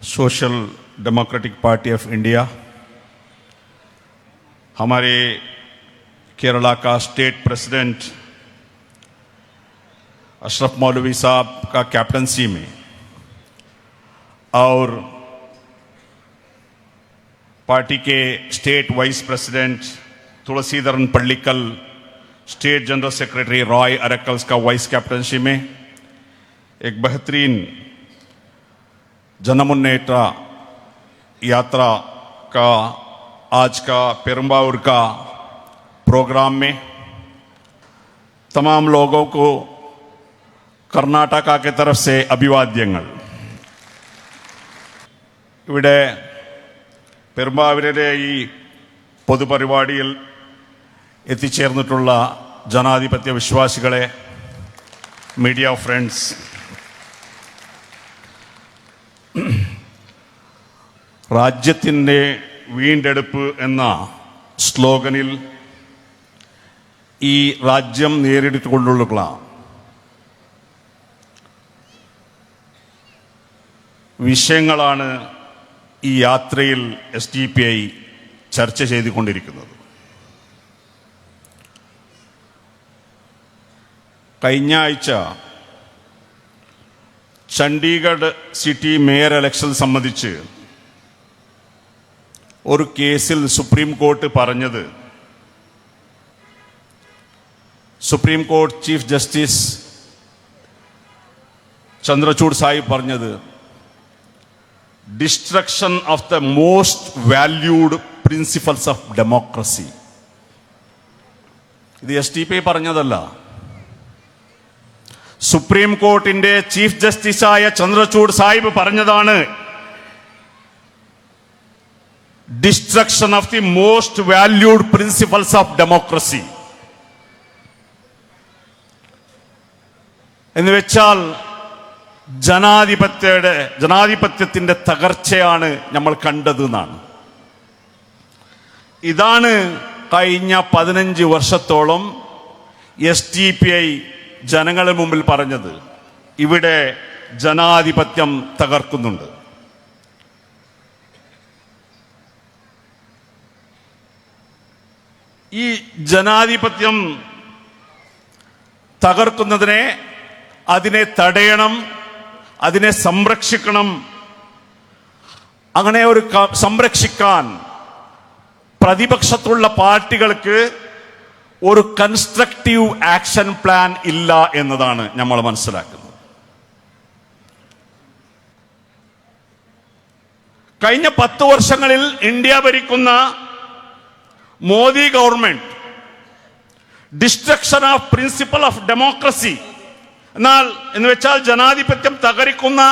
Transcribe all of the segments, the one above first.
Social democratic party of India हमारे केरला का state president Ashraf मौलवी साहब का कैप्टनसी में और पार्टी के state vice president Thulasidharan Pallikkal state general secretary Roy Arackal का वाइस कैप्टनसी में एक बेहतरीन जनमुन्नेट यात्रा का आज का पेरम्बावर का प्रोग्राम में तमाम लोगों को കർണാടക के तरफ से അഭിവാദ്യങ്ങൾ. ഇവിടെ പെരുമ്പാവൂരിലെ ഈ പൊതുപരിപാടിയിൽ എത്തിച്ചേർന്നിട്ടുള്ള ജനാധിപത്യ വിശ്വാസികളെ മീഡിയ ഫ്രണ്ട്സ് രാജ്യത്തിന്റെ വീണ്ടെടുപ്പ് എന്ന സ്ലോഗനിൽ ഈ രാജ്യം നേരിട്ടുകൊണ്ടുള്ള വിഷയങ്ങളാണ് ഈ യാത്രയിൽ എസ് ഡി പി ഐ ചർച്ച ചെയ്തുകൊണ്ടിരിക്കുന്നത്. കഴിഞ്ഞ ആഴ്ച ചണ്ഡീഗഡ് സിറ്റി മേയർ ഇലക്ഷൻ സംബന്ധിച്ച് ഒരു കേസിൽ സുപ്രീം കോർട്ട് പറഞ്ഞത്. Supreme court chief justice Chandrachud Sahib പറഞ്ഞത് destruction of the most valued principles of democracy ഇത് എസ് ടി പി പറഞ്ഞതല്ല. സുപ്രീം കോർട്ടിന്റെ ചീഫ് ജസ്റ്റിസായ ചന്ദ്രചൂഡ് സാഹിബ് പറഞ്ഞതാണ് destruction of the most valued principles of democracy എന്ന് വെച്ചാൽ ജനാധിപത്യയുടെ ജനാധിപത്യത്തിന്റെ തകർച്ചയാണ് നമ്മൾ കണ്ടത് എന്നാണ്. ഇതാണ് കഴിഞ്ഞ പതിനഞ്ച് വർഷത്തോളം എസ് ടി പി ഐ ജനങ്ങളുടെ മുമ്പിൽ പറഞ്ഞത്. ഇവിടെ ജനാധിപത്യം തകർക്കുന്നുണ്ട്. ഈ ജനാധിപത്യം തകർക്കുന്നതിനെ അതിനെ തടയണം അതിനെ സംരക്ഷിക്കണം. അങ്ങനെ ഒരു സംരക്ഷിക്കാൻ പ്രതിപക്ഷത്തുള്ള പാർട്ടികൾക്ക് ഒരു കൺസ്ട്രക്റ്റീവ് ആക്ഷൻ പ്ലാൻ ഇല്ല എന്നതാണ് നമ്മൾ മനസ്സിലാക്കുന്നത്. കഴിഞ്ഞ പത്ത് വർഷങ്ങളിൽ ഇന്ത്യ ഭരിക്കുന്ന Modi government destruction of principal of democracy എന്നാൽ എന്ന് വെച്ചാൽ ജനാധിപത്യം തകരിക്കുന്ന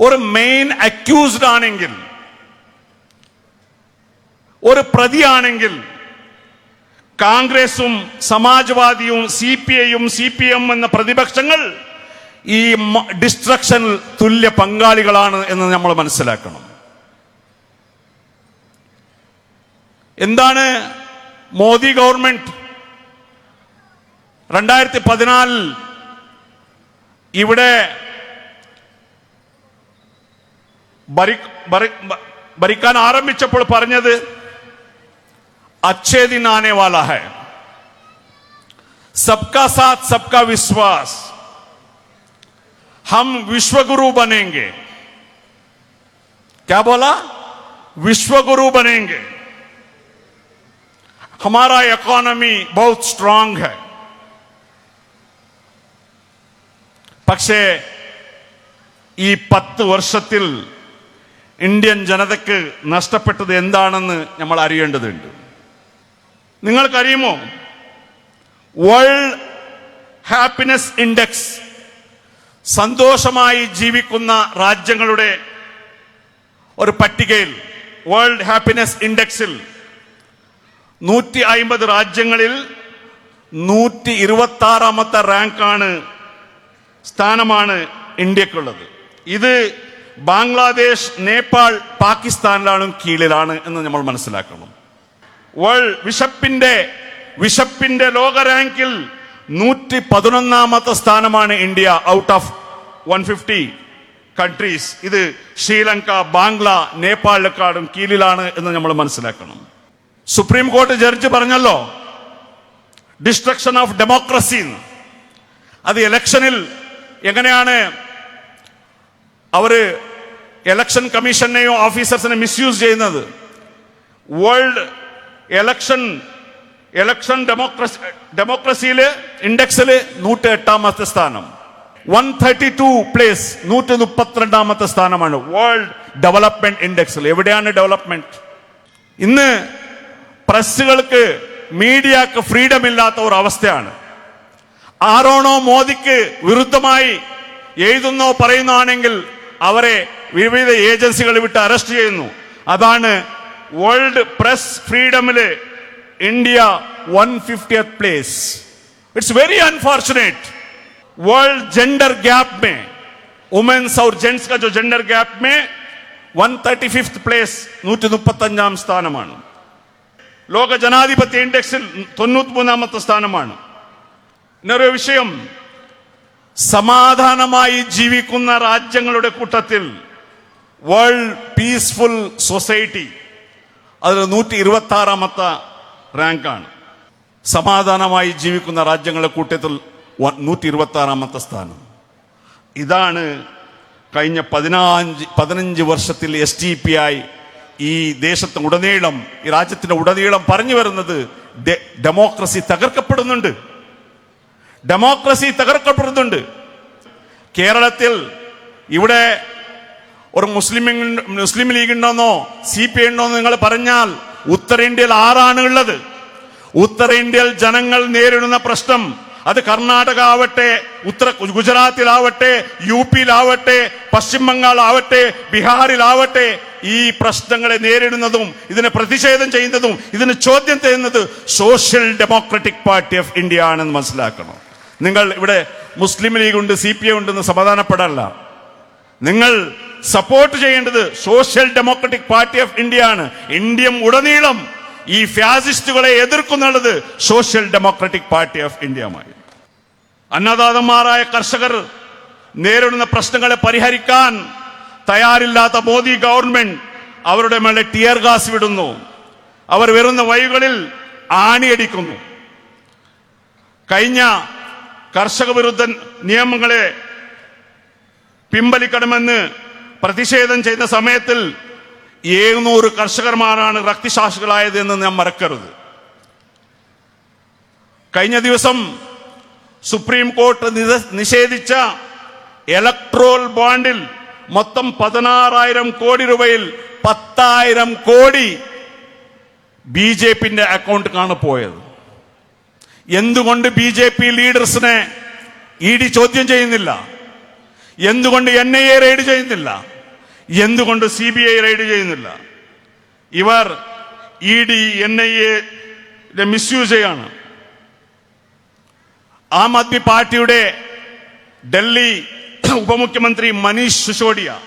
ഒരു മെയിൻ അക്യൂസ്ഡ് ആണെങ്കിൽ ഒരു പ്രതിയാണെങ്കിൽ കോൺഗ്രസും സമാജ്വാദിയും സി പി ഐയും സി പി എം എന്ന പ്രതിപക്ഷങ്ങൾ ഈ ഡിസ്ട്രക്ഷനിൽ തുല്യ പങ്കാളികളാണ് എന്ന് നമ്മൾ മനസ്സിലാക്കണം. എന്താണ് മോദി ഗവൺമെന്റ്? രണ്ടായിരത്തി പതിനാലിൽ ഇവിടെ ഭരിക്കാൻ ആരംഭിച്ചപ്പോൾ പറഞ്ഞത് അച്ഛേ ദിൻ ആനെ വാല ഹൈ. സബ്കാ സാത്ത് സബ്കാ വിശ്വാസ്. ഹം വിശ്വഗുരു ബനേങ്കെ. ക്യാ ബോല? വിശ്വഗുരു ബനേങ്കെ. हमारा इकोनॉमी बहुत स्ट्रांग है പക്ഷേ ഈ പത്ത് വർഷത്തിൽ ഇന്ത്യൻ ജനതയ്ക്ക് നഷ്ടപ്പെട്ടത് എന്താണെന്ന് നമ്മൾ അറിയേണ്ടതുണ്ട് നിങ്ങൾക്കറിയുമോ വേൾഡ് ഹാപ്പിനെസ് ഇൻഡെക്സ് സന്തോഷമായി ജീവിക്കുന്ന രാജ്യങ്ങളുടെ ഒരു പട്ടികയിൽ വേൾഡ് ഹാപ്പിനെസ് ഇൻഡെക്സിൽ നൂറ്റി അയിമ്പത് രാജ്യങ്ങളിൽ നൂറ്റി ഇരുപത്തി ആറാമത്തെ റാങ്കാണ് സ്ഥാനമാണ് ഇന്ത്യക്കുള്ളത്. ഇത് ബംഗ്ലാദേശ് നേപ്പാൾ പാകിസ്ഥാനിലാണ് കീഴിലാണ് എന്ന് നമ്മൾ മനസ്സിലാക്കണം. വേൾഡ് വിശപ്പിന്റെ വിശപ്പിന്റെ ലോക റാങ്കിൽ നൂറ്റി പതിനൊന്നാമത്തെ സ്ഥാനമാണ് India out of one fifty countries. ഇത് ശ്രീലങ്ക ബാംഗ്ല നേപ്പാളിലെക്കാളും കീഴിലാണ് എന്ന് നമ്മൾ മനസ്സിലാക്കണം. സുപ്രീം കോർട്ട് ജഡ്ജ് പറഞ്ഞല്ലോ ഡിസ്ട്രക്ഷൻ ഓഫ് ഡെമോക്രസി അത് ഇലക്ഷനിൽ എങ്ങനെയാണ് അവർ ഇലക്ഷൻ കമ്മീഷനെയോ ഓഫീസേഴ്സിനെ മിസ്യൂസ് ചെയ്യുന്നത്? വേൾഡ് ഇലക്ഷൻ ഇലക്ഷൻ ഡെമോക്രസി ഡെമോക്രസിയിൽ ഇൻഡെക്സിൽ നൂറ്റി എട്ടാമത്തെ സ്ഥാനം. വൺ തേർട്ടി ടു പ്ലേസ് നൂറ്റി മുപ്പത്തിരണ്ടാമത്തെ സ്ഥാനമാണ് വേൾഡ് ഡെവലപ്മെന്റ് ഇൻഡെക്സിൽ എവിടെയാണ് ഡെവലപ്മെന്റ് ഇന്ന് പ്രസ്സുകൾക്ക് മീഡിയക്ക് ഫ്രീഡം ഇല്ലാത്ത ഒരു അവസ്ഥയാണ് ആരോണോ മോദിക്ക് വിരുദ്ധമായി എഴുതുന്നോ പറയുന്നതാണെങ്കിൽ അവരെ വിവിധ ഏജൻസികൾ വിട്ട് അറസ്റ്റ് ചെയ്യുന്നു അതാണ് world press ഫ്രീഡമില് India one fiftieth place it's very unfortunate world gender gap में वुमेन्स और जेंट्स का जो जेंडर गैप में വൺ തേർട്ടി ഫിഫ്ത് പ്ലേസ് നൂറ്റി മുപ്പത്തഞ്ചാം സ്ഥാനമാണ് ലോക ജനാധിപത്യ ഇൻഡെക്സിൽ തൊണ്ണൂറ്റി മൂന്നാമത്തെ സ്ഥാനമാണ്. ഇന്നൊരു വിഷയം. സമാധാനമായി ജീവിക്കുന്ന രാജ്യങ്ങളുടെ കൂട്ടത്തിൽ വേൾഡ് പീസ്ഫുൾ സൊസൈറ്റി അതിൽ നൂറ്റി ഇരുപത്തി ആറാമത്തെ റാങ്കാണ്. സമാധാനമായി ജീവിക്കുന്ന രാജ്യങ്ങളുടെ കൂട്ടത്തിൽ നൂറ്റി ഇരുപത്തി ആറാമത്തെ സ്ഥാനം. ഇതാണ് കഴിഞ്ഞ പതിനാഞ്ച് പതിനഞ്ച് വർഷത്തിൽ എസ് ടി പി ഐ ഈ ദേശത്ത് ഉടനീളം ഈ രാജ്യത്തിന്റെ ഉടനീളം പറഞ്ഞു വരുന്നത് ഡെമോക്രസി തകർക്കപ്പെടുന്നുണ്ട്. ഡെമോക്രസി തകർക്കപ്പെടുന്നുണ്ട്. കേരളത്തിൽ ഇവിടെ ഒരു മുസ്ലിം മുസ്ലിം ലീഗ് ഉണ്ടോന്നോ സി പി ഉണ്ടോന്നോ നിങ്ങൾ പറഞ്ഞാൽ ഉത്തരേന്ത്യയിൽ ആറാണ് ഉള്ളത്. ഉത്തരേന്ത്യയിൽ ജനങ്ങൾ നേരിടുന്ന പ്രശ്നം അത് കർണാടക ആവട്ടെ ഉത്തര ഗുജറാത്തിലാവട്ടെ യു പിയിലാവട്ടെ പശ്ചിമ ബംഗാൾ ആവട്ടെ ബീഹാറിലാവട്ടെ ഈ പ്രശ്നങ്ങളെ നേരിടുന്നതും ഇതിനെ പ്രതിഷേധം ചെയ്യുന്നതും ഇതിന് ചോദ്യം ചെയ്യുന്നത് social democratic party of India ആണെന്ന് മനസ്സിലാക്കണം. നിങ്ങൾ ഇവിടെ മുസ്ലിം ലീഗ് ഉണ്ട് സി പി ഐ ഉണ്ടെന്ന് സമാധാനപ്പെടല്ല. നിങ്ങൾ സപ്പോർട്ട് ചെയ്യേണ്ടത് social democratic party of India ആണ്. ഇന്ത്യ ഉടനീളം ഈ ഫാസിസ്റ്റുകളെ എതിർക്കുന്നുള്ളത് സോഷ്യൽ ഡെമോക്രാറ്റിക് പാർട്ടി ഓഫ് ഇന്ത്യയുമായി. അന്നദാതന്മാരായ കർഷകർ നേരിടുന്ന പ്രശ്നങ്ങളെ പരിഹരിക്കാൻ തയ്യാറില്ലാത്ത മോദി ഗവൺമെന്റ് അവരുടെ മേലെ ടിയർ ഗ്യാസ് വിടുന്നു. അവർ വരുന്ന വഴികളിൽ ആണിയടിക്കുന്നു. കഴിഞ്ഞ കർഷക വിരുദ്ധ നിയമങ്ങളെ പിൻവലിക്കണമെന്ന് പ്രതിഷേധം ചെയ്ത സമയത്തിൽ എഴുന്നൂറ് കർഷകന്മാരാണ് രക്തസാക്ഷികളായത് എന്ന് നാം മറക്കരുത്. കഴിഞ്ഞ ദിവസം സുപ്രീം കോർട്ട് നിഷേധിച്ച ഇലക്ട്രോൾ ബോണ്ടിൽ മൊത്തം പതിനാറായിരം കോടി രൂപയിൽ പത്തായിരം കോടി ബി ജെ പിന്റെ അക്കൗണ്ടിലാണ് പോയത്. എന്തുകൊണ്ട് ബി ജെ പി ലീഡേഴ്സിനെ ഇ ഡി ചോദ്യം ചെയ്യുന്നില്ല? എന്തുകൊണ്ട് എൻ ഐ എ റെയ്ഡ് ചെയ്യുന്നില്ല? എന്തുകൊണ്ട് സി ബി ഐ റെയ്ഡ് ചെയ്യുന്നില്ല? ഇവർ E D N I A misuse ചെയ്യാണ്. ആം ആദ്മി പാർട്ടിയുടെ ഡൽഹി ഉപമുഖ്യമന്ത്രി മനീഷ് സിസോഡിയ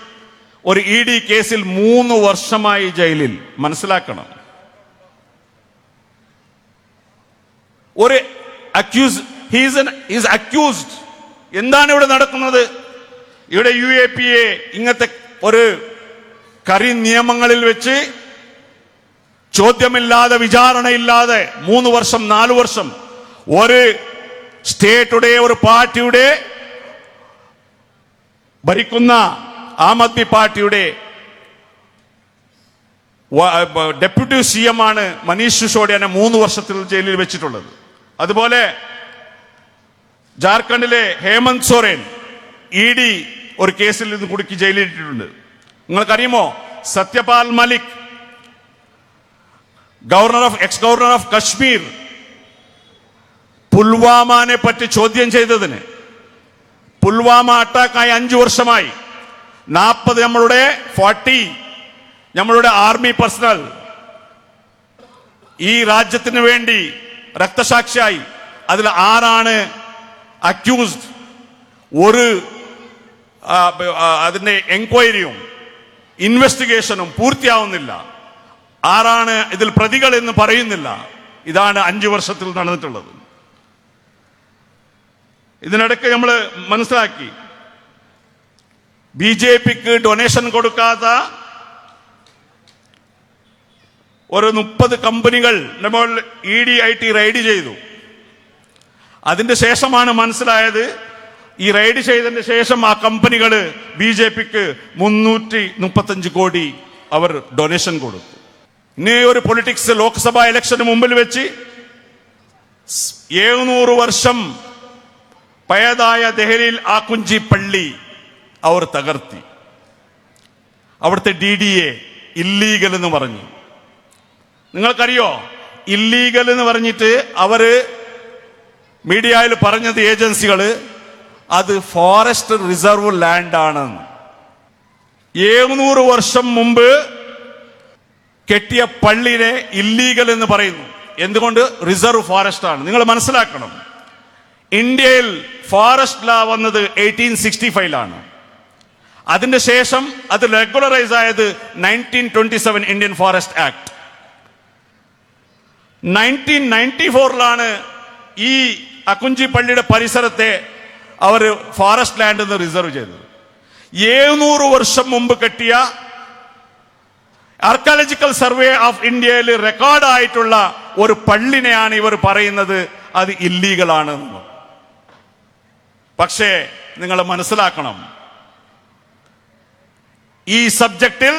ഒരു ഇ ഡി കേസിൽ മൂന്ന് വർഷമായി ജയിലിൽ. മനസ്സിലാക്കണം. ഒരു അക്യൂസ് ഹീസ് ഈസ് അക്യൂസ്ഡ് എന്താണ് ഇവിടെ നടക്കുന്നത്? ഇവിടെ യു എ പി എ ഇങ്ങനത്തെ ഒരു കരി നിയമങ്ങളിൽ വെച്ച് ചോദ്യമില്ലാതെ വിചാരണയില്ലാതെ മൂന്ന് വർഷം നാല് വർഷം ഒരു സ്റ്റേറ്റുടെ ഒരു പാർട്ടിയുടെ ഭരിക്കുന്ന ആം ആദ്മി പാർട്ടിയുടെ ഡെപ്യൂട്ടി സി എം ആണ് മനീഷ് സിസോഡിയനെ മൂന്ന് വർഷത്തിൽ ജയിലിൽ വെച്ചിട്ടുള്ളത്. അതുപോലെ ജാർഖണ്ഡിലെ ഹേമന്ത് സോറേൻ ഇ ഡി ഒരു കേസിൽ നിന്ന് കുടുക്കി ജയിലിലിട്ടിട്ടുണ്ട്. നിങ്ങൾക്കറിയുമോ? Satyapal Malik governor of ex governor of Kashmir പുൽവാമാനെ പറ്റി ചോദ്യം ചെയ്തതിന് പുൽവാമ അറ്റാക്കായി അഞ്ചു വർഷമായി. നാൽപ്പത് നമ്മളുടെ ഫോർട്ടി നമ്മളുടെ ആർമി പേഴ്സണൽ ഈ രാജ്യത്തിന് വേണ്ടി രക്തസാക്ഷിയായി. അതിൽ ആരാണ് അക്യൂസ്ഡ്? ഒരു അതിന്റെ എൻക്വയറിയും ഇൻവെസ്റ്റിഗേഷനും പൂർത്തിയാവുന്നില്ല. ആരാണ് ഇതിൽ പ്രതികൾ എന്ന് പറയുന്നില്ല. ഇതാണ് അഞ്ചു വർഷത്തിൽ നടന്നിട്ടുള്ളത്. ഇതിനിടയ്ക്ക് നമ്മൾ മനസ്സിലാക്കി. ബി ജെ പിക്ക് ഡൊണേഷൻ കൊടുക്കാത്ത ഒരു മുപ്പത് കമ്പനികൾ നമ്മൾ E D I T raid ചെയ്തു. അതിന്റെ ശേഷമാണ് മനസ്സിലായത് ഈ റെയ്ഡ് ചെയ്തതിന് ശേഷം ആ കമ്പനികൾ ബി ജെ പിക്ക് മുന്നൂറ്റി മുപ്പത്തഞ്ച് കോടി അവർ ഡൊണേഷൻ കൊടുത്തു. ഇനി ഒരു പൊളിറ്റിക്സ് ലോക്സഭാ ഇലക്ഷന് മുമ്പിൽ വെച്ച് എഴുന്നൂറ് വർഷം പഴയതായ ദഹലിയിൽ ആ കുഞ്ചി പള്ളി അവർ തകർത്തി. അവിടുത്തെ ഡി ഡി എ ഇല്ലീഗൽ എന്ന് പറഞ്ഞു. നിങ്ങൾക്കറിയോ? ഇല്ലീഗൽ എന്ന് പറഞ്ഞിട്ട് അവർ മീഡിയയിൽ പറഞ്ഞത് ഏജൻസികൾ അത് ഫോറസ്റ്റ് റിസർവ് ലാൻഡ് ആണ് എഴുന്നൂറ് വർഷം മുമ്പ് കെട്ടിയ പള്ളിനെ ഇല്ലീഗൽ എന്ന് പറയുന്നു. എന്തുകൊണ്ട്? റിസർവ് ഫോറസ്റ്റ് ആണ് നിങ്ങൾ മനസ്സിലാക്കണം. ഇന്ത്യയിൽ ഫോറസ്റ്റ് ലാ വന്നത് എയ്റ്റീൻ സിക്സ്റ്റി ഫൈവിലാണ്. അതിന്റെ ശേഷം അത് റെഗുലറൈസ് ആയത് nineteen twenty seven Indian forest act nineteen ninety ഫോറിലാണ് ഈ അക്കുഞ്ചി പള്ളിയുടെ പരിസരത്തെ അവർ ഫോറസ്റ്റ് ലാൻഡ് എന്ന് റിസർവ് ചെയ്തത്. എഴുന്നൂറ് വർഷം മുമ്പ് കെട്ടിയ ആർക്കാലജിക്കൽ സർവേ ഓഫ് ഇന്ത്യയിൽ റെക്കോർഡായിട്ടുള്ള ഒരു പള്ളിനെയാണ് ഇവർ പറയുന്നത് അത് ഇല്ലീഗലാണ് പക്ഷേ നിങ്ങൾ മനസ്സിലാക്കണം. ഈ സബ്ജക്റ്റിൽ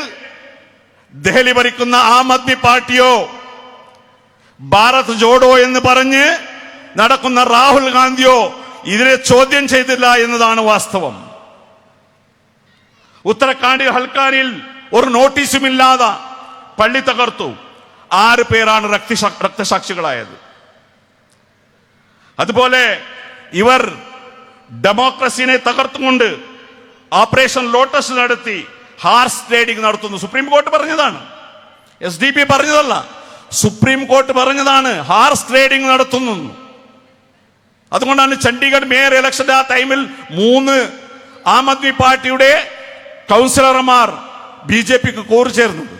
ദഹലി ഭരിക്കുന്ന ആം ആദ്മി പാർട്ടിയോ ഭാരത് ജോഡോ എന്ന് പറഞ്ഞ് നടക്കുന്ന രാഹുൽ ഗാന്ധിയോ ഇതിനെ ചോദ്യം ചെയ്തില്ല എന്നതാണ് വാസ്തവം. ഉത്തരക്കാണ്ടി ഹൽക്കാനിൽ ഒരു നോട്ടീസും ഇല്ലാതെ പള്ളി തകർത്തു. ആറ് പേരാണ് രക്തസാ- രക്തസാക്ഷികളായത്. അതുപോലെ ഇവർ ഡെമോക്രസിനെ തകർത്തുകൊണ്ട് ഓപ്പറേഷൻ ലോട്ടസ് നടത്തി ഹാർസ് ട്രേഡിംഗ് നടത്തുന്നു. സുപ്രീം കോർട്ട് പറഞ്ഞതാണ്. എസ് ഡി പി പറഞ്ഞതല്ല. സുപ്രീം കോർട്ട് പറഞ്ഞതാണ് ഹാർസ് ട്രേഡിംഗ് നടത്തുന്നു. അതുകൊണ്ടാണ് ചണ്ഡീഗഡ് മേയർ ഇലക്ഷന്റെ ആ ടൈമിൽ മൂന്ന് ആം ആദ്മി പാർട്ടിയുടെ കൗൺസിലർമാർ ബി ജെ പിക്ക് കൂറുചേർന്നത്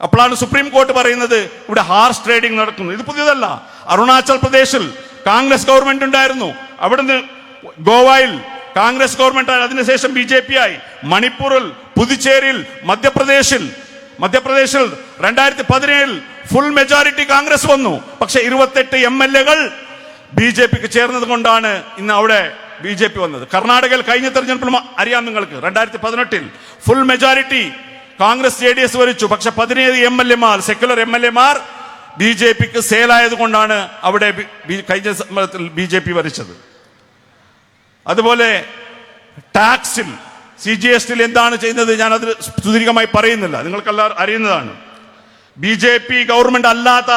അപ്പോഴാണ് സുപ്രീം കോർട്ട് പറയുന്നത് ഇവിടെ ഹാർസ് ട്രേഡിംഗ് നടക്കുന്നു. ഇത് പുതിയതല്ല. അരുണാചൽ പ്രദേശിൽ കോൺഗ്രസ് ഗവൺമെന്റ് ഉണ്ടായിരുന്നു. അവിടുന്ന് ഗോവയിൽ കോൺഗ്രസ് ഗവൺമെന്റ് അതിനുശേഷം ബി ജെ പി ആയി. മണിപ്പൂരിൽ പുതുച്ചേരിയിൽ മധ്യപ്രദേശിൽ. മധ്യപ്രദേശിൽ രണ്ടായിരത്തി പതിനേഴിൽ ഫുൾ മെജോറിറ്റി കോൺഗ്രസ് വന്നു. പക്ഷെ ഇരുപത്തെട്ട് എം എൽ എകൾ ബി ജെ പിക്ക് ചേർന്നത് കൊണ്ടാണ് ഇന്ന് അവിടെ ബി ജെ പി വന്നത്. കർണാടകയിൽ കഴിഞ്ഞ തെരഞ്ഞെടുപ്പിൽ അറിയാം നിങ്ങൾക്ക്. രണ്ടായിരത്തി പതിനെട്ടിൽ full majority Congress J D S വരിച്ചു പക്ഷെ പതിനേഴ് എം എൽ എമാർ സെക്യുലർ എം എൽ എമാർ ബി ജെ പിക്ക് സെയിലായത് കൊണ്ടാണ് അവിടെ കഴിഞ്ഞ സമയത്തിൽ ബി ജെ പി വരിച്ചത് അതുപോലെ ടാക്സിൽ സി ജി എസ് ടിയിൽ എന്താണ് ചെയ്യുന്നത് ഞാൻ അത് സുദീർഘമായി പറയുന്നില്ല. നിങ്ങൾക്കെല്ലാവരും അറിയുന്നതാണ്. ബി ജെ പി ഗവൺമെന്റ് അല്ലാത്ത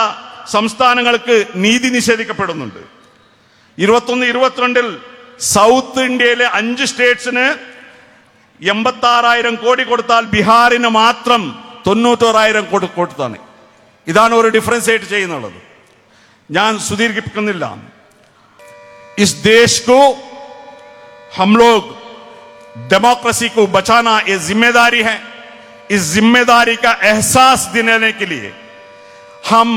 സംസ്ഥാനങ്ങൾക്ക് നീതി നിഷേധിക്കപ്പെടുന്നുണ്ട്. ഇരുപത്തൊന്ന് ഇരുപത്തിരണ്ടിൽ സൗത്ത് ഇന്ത്യയിലെ അഞ്ച് സ്റ്റേറ്റ്സിന് എൺപത്തി ആറായിരം കോടി കൊടുത്താൽ ബീഹാറിന് മാത്രം തൊണ്ണൂറ്റോറായിരം കോടി കൊടുത്താണ് ഇതാണ് ഒരു ഡിഫറൻസ് ആയിട്ട് ചെയ്യുന്നുള്ളത് ഞാൻ സുദീർഘിപ്പിക്കുന്നില്ല इस देश को हम लोग डेमोक्रेसी को बचाना ये जिम्मेदारी है इस जिम्मेदारी का एहसास दिलाने के लिए हम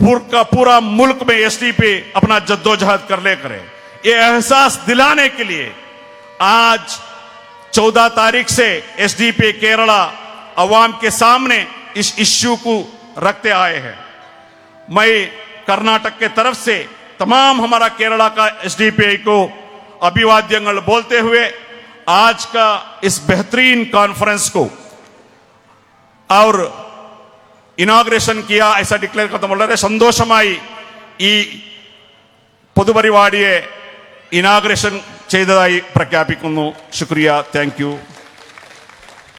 पूर का पूरा मुल्क में एसडी पे अपना जद्दोजहद कर ले करें। ये एहसास दिलाने के लिए आज 14 तारीख से एसडीपी केरला अवाम के सामने इस इश्यू को रखते आए हैं। मैं कर्नाटक के तरफ़ से तमाम हमारा केरला का एसडीपीआई को अभिवाद्यंगल बोलते हुए आज का इस बेहतरीन कॉन्फ्रेंस को और ഇനോഗ്രേഷൻ കിയ ഐസ ഡിക്ലെയർ കത്ത് വളരെ സന്തോഷമായി ഈ പൊതുപരിപാടിയെ ഇനോഗ്രേഷൻ ചെയ്തതായി പ്രഖ്യാപിക്കുന്നു. ശുക്രിയ. താങ്ക്